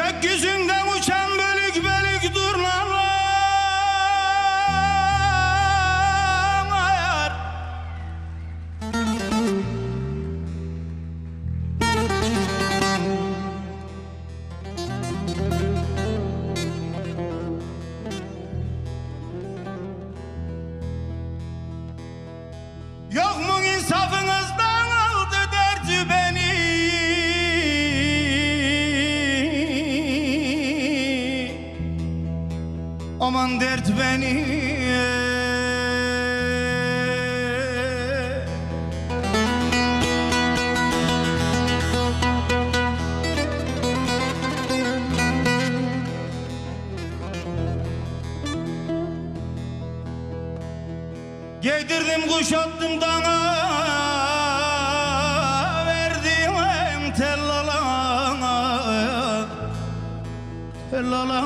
Gökyüzünde uçan bölük bölük durnalar ayar Yok mu Aman dert beni Giydirdim kuşattım dana. Verdim tellala. Tellala